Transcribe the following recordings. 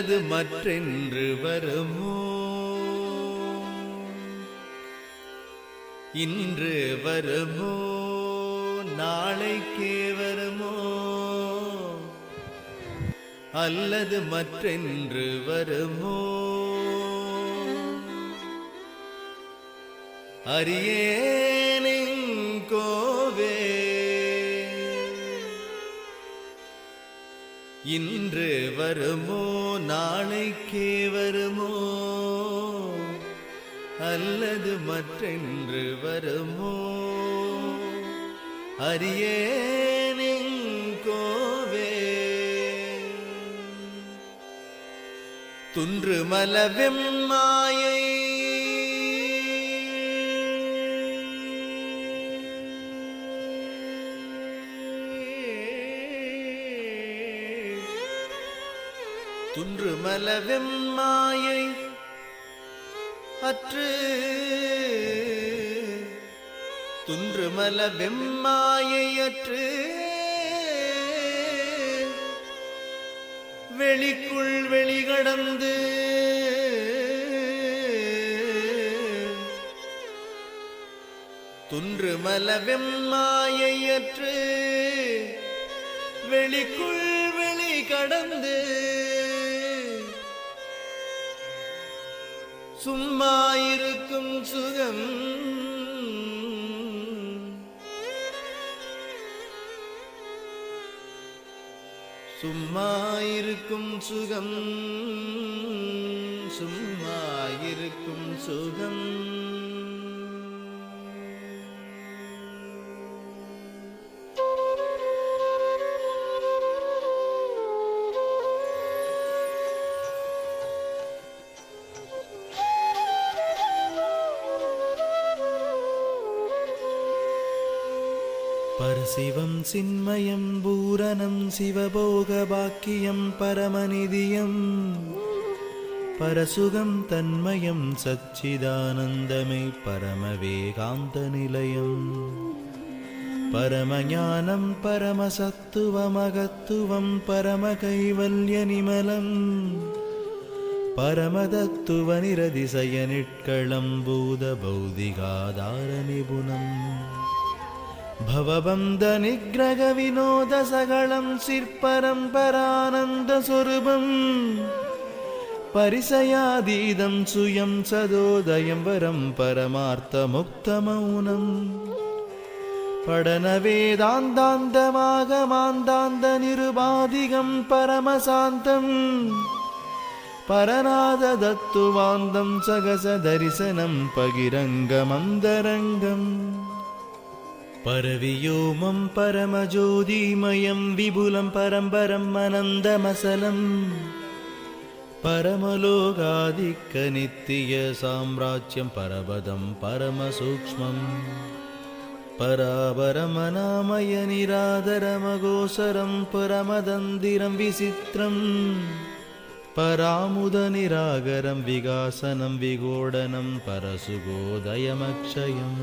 அல்லது மற்றென்று வருமோ? இன்று வருமோ? நாளைக்கே வருமோ? அல்லது மற்றென்று வருமோ? அரியே இன்று வருமோ? நாளைக்கே வருமோ? அல்லது மற்றென்று வருமோ? அறியேனெங்கோவே துன்று மலவெம்மாயை துன்று மலவெம்மாயை அற்று. துன்று மல அற்று. வெளிக்குள் வெளிகடந்து. துன்று மல அற்று. வெளிக்குள் வெளி கடந்து சும்மா இருக்கும் சுகம். சும்மா இருக்கும் சுகம். சும்மா இருக்கும் சுகம். பரசிவம் சின்மயம் பூரணம் சிவபோக பாக்கியம் பரமநிதியம். பரசுகம் தன்மயம் சச்சிதானந்தமே பரமவேகாந்த நிலையம். பரமஞானம் பரமசத்துவமகத்துவம் பரமகைவல்யநிமலம். பரமதத்துவ நிரதிசய நிட்களம் பூத பௌதிகாதார நிபுணம். भवबन्ध निग्रह विनोद सकलं चिर्परम्परानन्दस्वरूपम् परिसयादीदं सुयं सदोदयं वरं परमार्थमुक्तमौनम् पठनवेदान्तान्तमागमान्तान्तनिरुपाधिकं परमशान्तम् परनाददत्तुवान्दं सगसदर्शनं पगिरङ्गमन्दरङ्गम् परवियोमं परमज्योतिमयं विपुलं परम्परम् अनन्दमसलम् परमलोकादिक्यनित्यसाम्राज्यं परपदं परमसूक्ष्मम् परापरमनामय निरादरमगोचरं परमदन्दिरं विचित्रम् परामुदनिरागरं विगासनं विगोडनं परसुगोदयमक्षयम्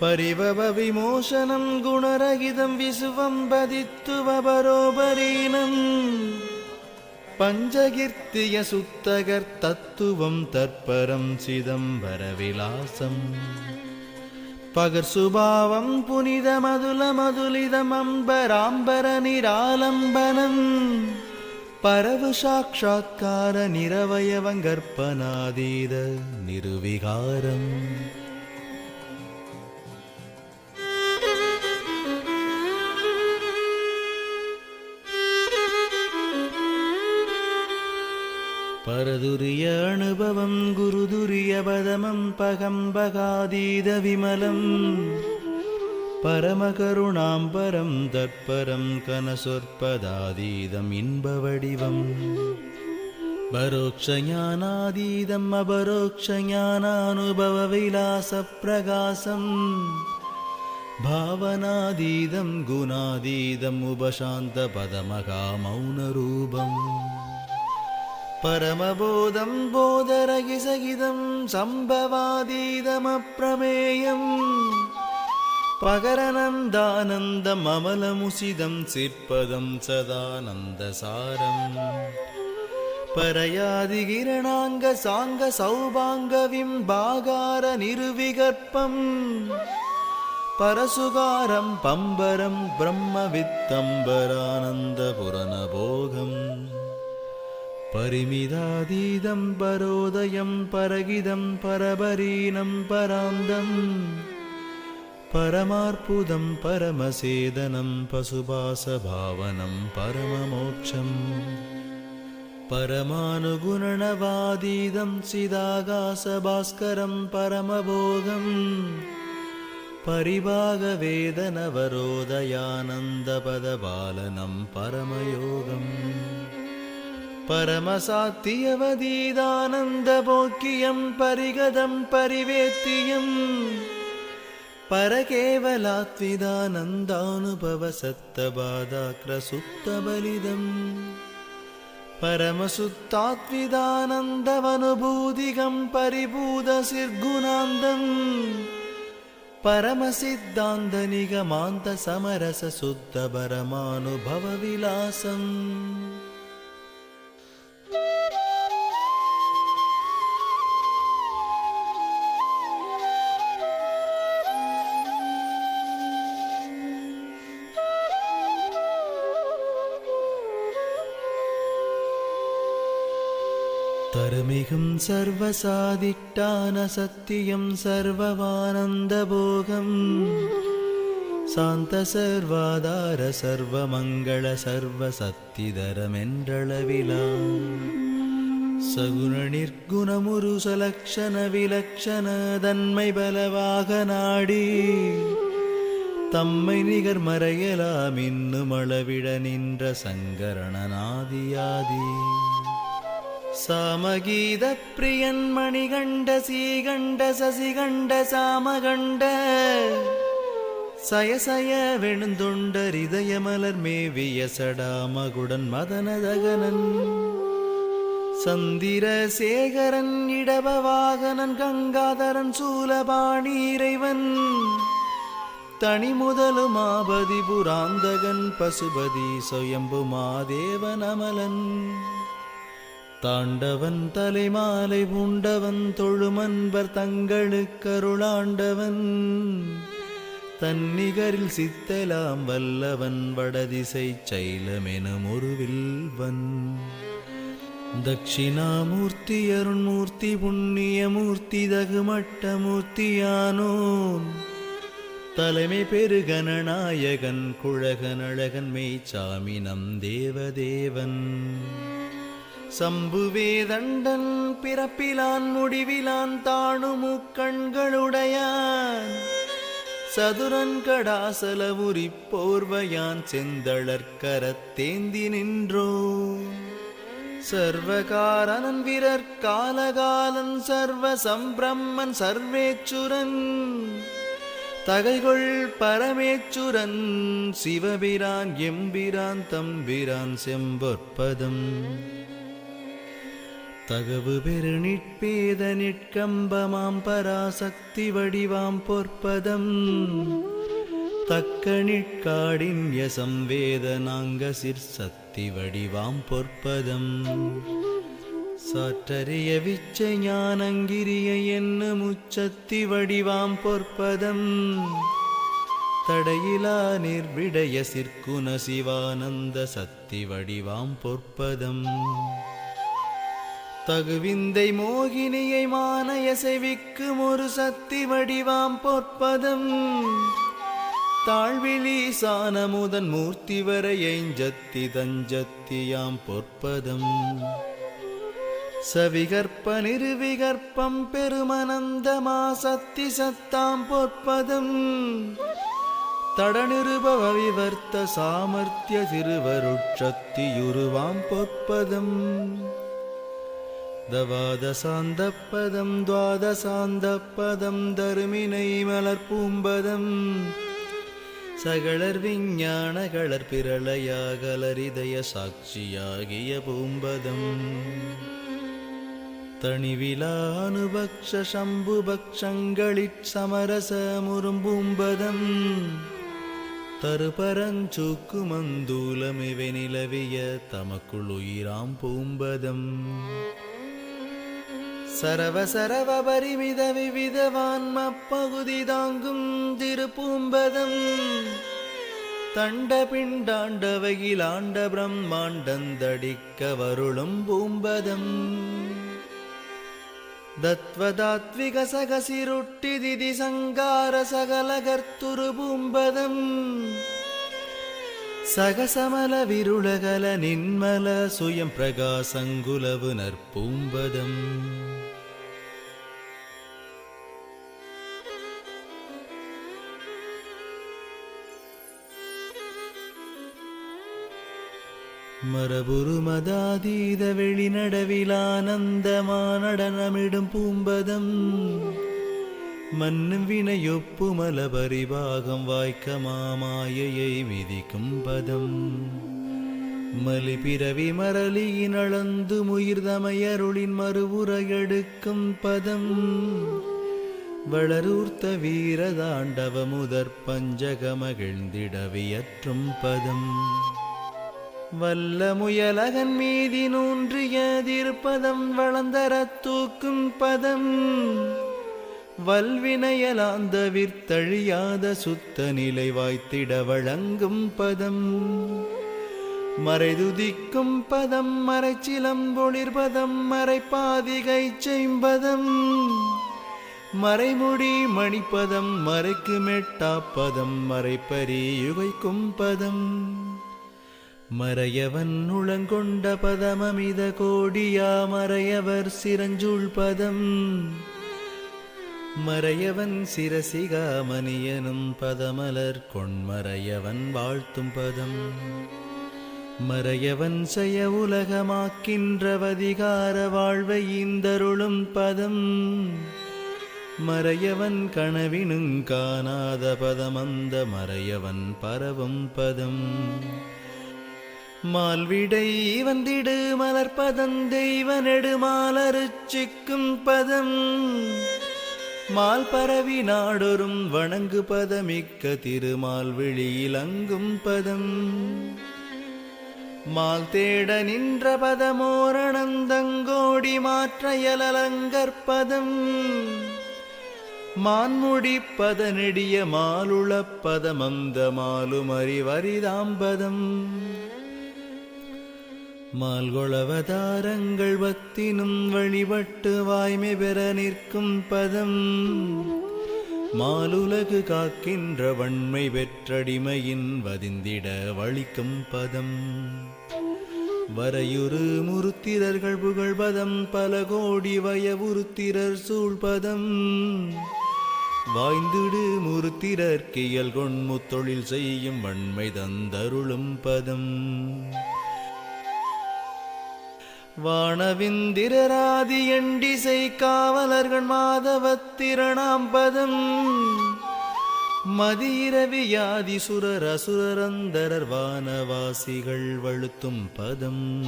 परिभव विमोचनं गुणरहितं विशुवं वदित्वपरोपरीणम् पञ्चकीर्तिय सुत्तकर्तत्त्वं तत्परं चिदम्बरविलासम् पगर्सुभावं पुनिदमधुलमधुलिदमम्बराम्बरनिरालम्बनम् परवसाक्षात्कारनिरवयवङ्गर्पणादीद निर्विकारम् परदुर्य अनुभवं गुरुदुर्यपदमं पगम्बगादीदविमलम् परमकरुणां परं तत्परं कनसोर्पदादीदम् इन्बवडिवम् परोक्षज्ञानादीदम् अपरोक्षज्ञानानुभवविलासप्रकाशम् भावनादीदं गुणादीदम् उपशान्तपदमकामौनरूपम् परमबोधं बोधरगिसहितं सम्भवादीदमप्रमेयम् पकरनन्दानन्दम् अमलमुसिदं सिर्पदं सदानन्दसारम् परयादिगिरणाङ्गसाङ्गसौभाङ्गविम्बागारनिर्विगर्पम् परसुगारं पम्बरं ब्रह्मवित्तम्बरानन्दपुरनभोगम् परिमिदातीदं परोदयं परगिदं परबरीनं परान्दम् परमार्पुदं परमसेदनं पशुभासभावनं परममोक्षम् परमानुगुणनवादीदं चिदागासभास्करं परमभोगम् परिभागवेदनवरोदयानन्दपदबालनं परमयोगम् परमसात्यवदीदानन्दभोग्यं परिगदं परिवेत्तियम् परकेवलात्विदानन्दानुभवसत्तबाधाक्रसुप्तबलिदम् परमसुत्तात्विदानन्दमनुभूतिगं परिभूतसिर्गुणान्दम् परमसिद्धान्तनिगमान्तसमरसशुद्धपरमानुभवविलासम् தருமிகும் சர்வசாதிட்டான சத்தியம் சர்வவானந்தபோகம் சாந்த சர்வாதார சர்வமங்கள சர்வ சத்திதரமென்றளவிலா சகுண நிர்குணமுரு சலக்ஷண விலக்ஷண தன்மை பலவாக நாடி. தம்மை நிகர் மறையலாம் இன்னும் அளவிட நின்ற சங்கரணனாதியாதி சாமகீத பிரியன் மணிகண்ட சீகண்ட சசிகண்ட சாமகண்ட. சயசய வெணுந்துண்ட ஹிதயமலர் மேவிய சடாமகுடன் மதனதகனன். சந்திரசேகரன் இடபவாகனன் கங்காதரன் சூலபாணி இறைவன். தனி முதலு மாபதி புராந்தகன் பசுபதி சுயம்பு மாதேவன் அமலன். தாண்டவன் தலைமாலை பூண்டவன் தொழுமன்பர் தங்களுக்கருளாண்டவன். தன்னிகரில் சித்தலாம் வல்லவன் வடதிசை சைலமெனும் ஒரு வில்வன் தட்சிணாமூர்த்தி அருண்மூர்த்தி புண்ணியமூர்த்தி தகுமட்டமூர்த்தியானோன் தலைமை பெருகணநாயகன் குழகனழகன் மெய்ச்சாமி நம் தேவதேவன். சம்புவேதண்டன் பிறப்பிலான் முடிவிலான் தாணுமுக்கண்களுடையான் சதுரன் கடாசலவுரி போர்வையான் செந்தளர்கரத்தேந்தி நின்றோ. சர்வகாரணன் வீரர் காலகாலன் சர்வ சம்பிரம்மன் சர்வேச்சுரன். தகைகொள் பரமேச்சுரன் சிவபிரான் எம்பிரான் தம்பிரான் செம்பொற்பதம். தகவு பெரு நிட்பேத நிட்கம்பமாம் பராசக்தி வடிவாம் பொற்பதம். தக்க நிட்காடின்ய சம்வேதனாங்க சிற்சக்தி வடிவாம் பொற்பதம். சாற்றறிய விச்சை ஞானங்கிரிய என்ன முச்சத்தி வடிவாம் பொற்பதம். தடையிலா நிர்விடய சிற்குண சிவானந்த சக்தி வடிவாம் பொற்பதம். தகுவிந்தை மோகினியை மானைய செவிக்கும் ஒரு சக்தி வடிவாம் பொற்பதம். தாழ்விழி சானமுதன் மூர்த்தி வரையஞ்சத்தி தஞ்சத்தியாம் பொற்பதம். சவிகற்ப நிருவிகற்பம் பெருமனந்தமா சத்தி சத்தாம் பொற்பதம். தடநிருபவ விவர்த்த சாமர்த்திய திருவருட்சக்தியுருவாம் பொற்பதம். தவாதசாந்தப்பதம் துவாதசாந்தப்பதம் தருமினை மலர்பூம்பதம் சகளர் விஞ்ஞான களர் பிரளயாகலரிதய சாட்சியாகிய பூம்பதம். தணிவிலானுபக்ஷ சம்புபக்ஷங்களிற் சமரசமுறும்பூம்பதம் தருபரஞ்சூக்கு மந்தூலமிவை நிலவிய தமக்குள் உயிராம் பூம்பதம். சரவ சரவ பரிமித விவிதவான்ம பகுதி தாங்கும் திருப்பூம்பதம். தண்ட பிண்டாண்டவகிலாண்ட பிரம்மாண்டந்தடிக்க வருளும் பூம்பதம். தத்வதாத்விக சகசிருட்டி திதி சங்கார சகலகர்த்துரு பூம்பதம். சகசமல விருளகல நின்மல சுயம் பிரகாசங்குலவு நற்பூம்பதம். மரபுரு மதாதீத வெளிநடவிலானந்தமானடனமிடும் பூம்பதம். மன்னும் வினையொப்பு மல பரிபாகம் வாய்க்க மாமாயையை விதிக்கும் பதம். மலி பிறவி மரளியினளந்து முயிர்தமையருளின் மறுவுர எடுக்கும் பதம். வளரூர்த்த வீரதாண்டவ முதற் பஞ்சகமகிழ்ந்திடவியற்றும் பதம். வல்ல முயலகன் மீதி நூன்றியதிருப்பதம் வளந்தரத் தூக்கும் பதம். வல்வினையலாந்த விற்தழியாத சுத்த நிலை வாய்த்திட வழங்கும் பதம். மறைதுதிக்கும் பதம் மறைச்சிலம்பொழிர்பதம் மறைப்பாதிகை செய்பதம் மறைமுடி மணிப்பதம் மறைக்கு மெட்டாப்பதம் மறைப்பரி யுகைக்கும் பதம். மறையவன் உளங்கொண்ட பதமமித கோடியா மறையவர் சிரஞ்சூழ் பதம். மறையவன் சிரசிகாமணியனும் பதமலர் கொண்மறையவன் வாழ்த்தும் பதம். மறையவன் செய்ய உலகமாக்கின்றவதிகார வாழ்வை இந்தருளும் பதம். மறையவன் கனவினுங் காணாத பதமந்த மறையவன் பரவும் பதம். மால்விடை வந்திடு மலர்பதம் தெய்வ நெடுமாலருச்சிக்கும் பதம். மால் பரவி நாடொரும் வணங்கு பதமிக்க திருமால் விழியிலங்கும் பதம். மால் தேட நின்ற பதமோரணந்தங்கோடி மாற்றையலங்கற்பதம் மான்முடி பதனெடிய மாலுளப் பதமந்த மாலுமறி வரிதாம்பதம் மால்கொளவதாரங்கள் பத்தினும் வழிபட்டு வாய்மை பெற நிற்கும் பதம். மாலுலகு காக்கின்ற வன்மை பெற்றடிமையின் வதிந்திட வழிக்கும் பதம். வரையுறு முருத்திரர்கள் புகழ்பதம் பல கோடி வயவுருத்திரர் சூழ்பதம் வாய்ந்திடு முருத்திரர்க்கியல் கொண்முத்தொழில் செய்யும் வன்மை தந்தருளும் பதம். வானவிந்திரராதி எண்டிசை காவலர்கள் மாதவத்திரணாம் பதம். மதிரவியாதி சுரர் அசுரரந்தரர் வானவாசிகள் வழுத்தும் பதம்.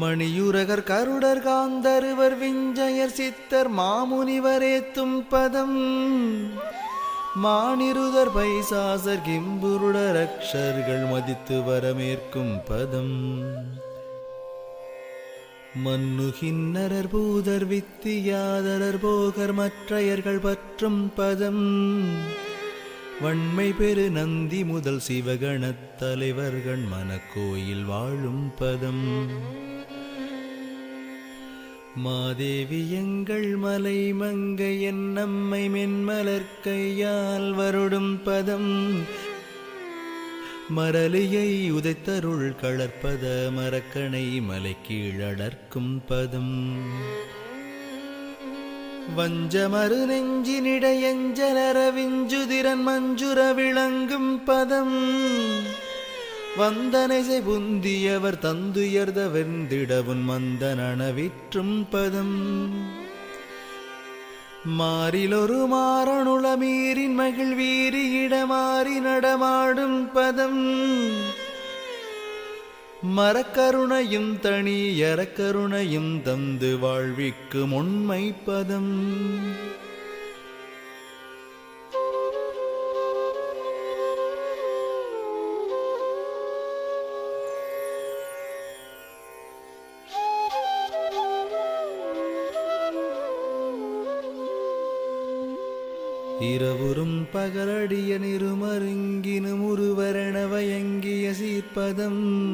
மணியுரகர் கருடர் காந்தருவர் விஞ்சயர் சித்தர் மாமுனிவரேத்தும் பதம். மானிருதர் பைசாசர் கிம்புருடர் அக்ஷர்கள் மதித்து வரமேற்கும் பதம். மன்னுகின்னரர் பூதர் வித்தியாதரர் போகர் மற்றையர்கள் பற்றும் பதம். வன்மை பெரு நந்தி முதல் சிவகணத் தலைவர்கள் மனக்கோயில் வாழும் பதம். மாதேவி எங்கள் மலை மங்கை என் நம்மை மென்மலர் கையால் வருடும் பதம். மரலியை உதைத்தருள் களர்ப்பத மரக்கணை மலை கீழடர்க்கும் பதம். வஞ்சமறு நெஞ்சினிடையஞ்சலரவிஞ்சுதிரன் மஞ்சுர விளங்கும் பதம். வந்தனைசை புந்தியவர் தந்துயர்த வெந்திடவுன் மந்தனவிற்றும் பதம். மாறிலொரு மாறனுள மீறின் மகிழ் நடமாடும் பதம். மரக்கருணையும் தனி எரக்கருணையும் தந்து வாழ்விக்கும் உண்மை பதம். இரவுறும் பகலடிய நிருமருங்கினும் உருவரண வயங்கிய சீர்ப்பதம்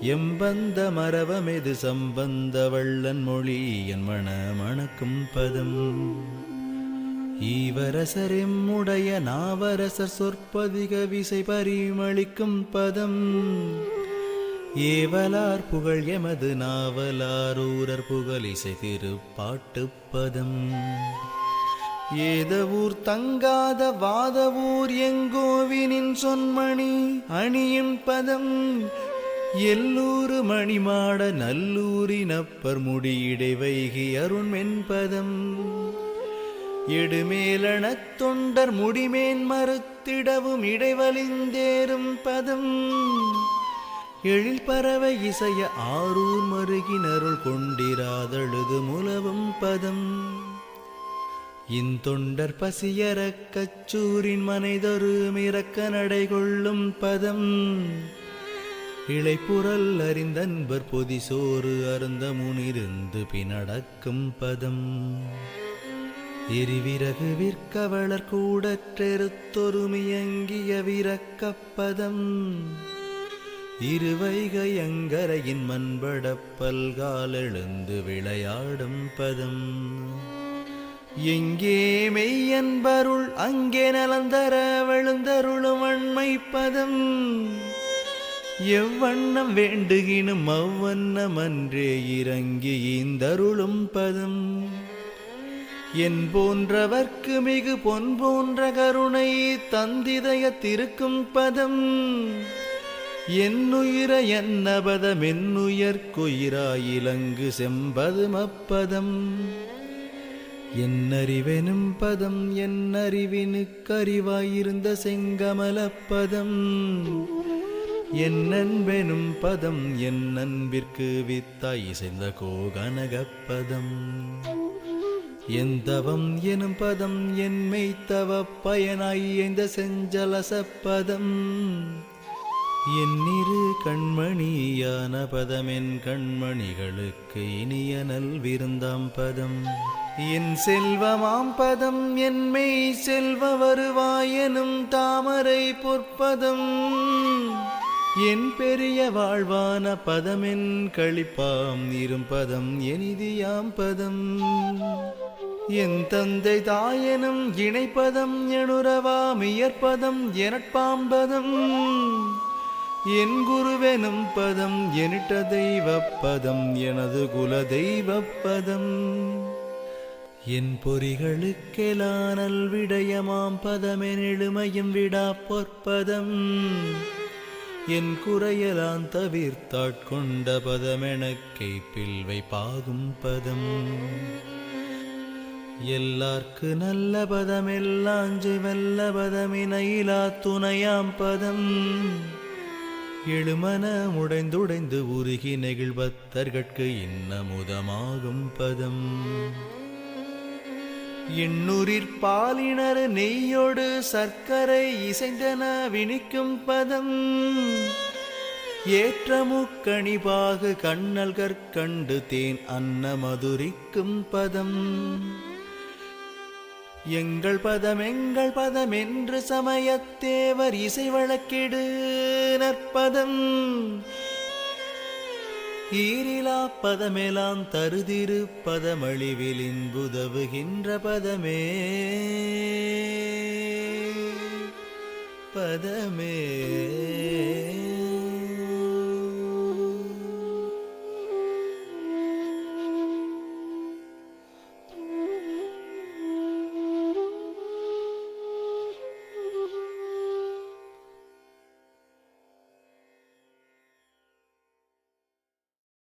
எம்பந்த மரபமெது சம்பந்த வள்ளன் மொழி என் மன மணக்கும் பதம் ஈவரசரெம்முடைய நாவரசர் சொற்பதிக விசை பரிமளிக்கும் பதம். ஏவலார் புகழ் எமது நாவலாரூரர் புகழ் இசை திருப்பாட்டுப் பதம். ஏதவூர் தங்காத வாதவூர் எங்கோவினின் சொன்மணி அணியும் பதம் எல்லூரு மணிமாட நல்லூரினப்பர் முடியிடை வைகி அருண்மென்பதம் எடுமேலன தொண்டர் முடிமேன் மறுத்திடவும் இடைவலிந்தேறும் பதம். எழில் பறவை இசைய ஆரூர் மருகினருள் கொண்டிராதழுது முலவும் பதம். இந்தொண்டர் பசியறக் கச்சூரின் மனைதொரு மிரக்க நடை கொள்ளும் பதம். இளைப்புறல் அறிந்தன்பர் பொதி சோறு அருந்த முனிருந்து பினடக்கும் பதம். எரிவிறகு விற்கவளர் கூடற்றெருத்தொருமியங்கிய விரக்கப்பதம் இருவைகையங்கரையின் மண்பட பல்காலெழுந்து விளையாடும் பதம். எங்கே மெய்யன்பருள் அங்கே நலந்தர விழுந்தருளும் அண்மை பதம் எவ்வண்ணம் வேண்டுகினும் அவ்வண்ணமன்றே இறங்கி இந்தருளும் பதம். என் போன்றவர்க்கு மிகு பொன் போன்ற கருணை தந்திதய திருக்கும் பதம். என்னுயிர என்னபதம் என்னுயர்க்குயிராயிலங்கு செம்பதுமப்பதம் என்னறிவெனும் பதம் என்னறிவினுக்கறிவாயிருந்த செங்கமலப்பதம் என்னென்பெனும் பதம் என் அன்பிற்கு வித்தாய் இசைந்த கோகனகப்பதம் என் தவம் எனும் பதம் என் மெய்த்தவ பயனாய் இந்த செஞ்சலசப்பதம் என் கண்மணியான பதம் என் கண்மணிகளுக்கு இனிய நல்விருந்தாம் பதம். என் செல்வமாம் பதம் என் மெய் செல்வ வருவாயனும் தாமரை பொற்பதம். என் பெரிய வாழ்வான பதமென் கழிப்பாம் இரும் பதம் எனிதியாம் பதம். என் தந்தை தாயனும் இணைப்பதம் எனுறவாம் இயற்பதம் எனட்பாம்பதம் என் குருவெனும் பதம் எனிட்ட தெய்வப்பதம் எனது குல தெய்வப்பதம் என் பொறிகளுக்கெலானல் விடயமாம் பதமென் எழுமையும் விடா பொற்பதம். என் குறையலான் தவிர்த்தாட்கொண்ட பதமெனக்கை பில்வை பாகும் பதம். எல்லார்க்கு நல்ல பதம் எல்லாஞ்சு வெல்ல பதமினையிலா துணையாம் பதம். எழுமன முடைந்துடைந்து உருகி நெகிழ்பத்தர்கட்கு இன்னமுதமாகும் பதம். எண்ணுரிற் பாலினர் நெய்யோடு சர்க்கரை இசைந்தன வினிக்கும் பதம். ஏற்றமுக்கணிபாகு கண்ணல்கற்கண்டு தேன் அன்ன மதுரிக்கும் பதம். எங்கள் பதம் எங்கள் பதம் என்று சமயத்தேவர் இசை வழக்கிடு நற்பதம். ஈரிலா பதமெலாம் தருதிரு பதமழிவிலின் புதவுகின்ற பதமே. பதமே.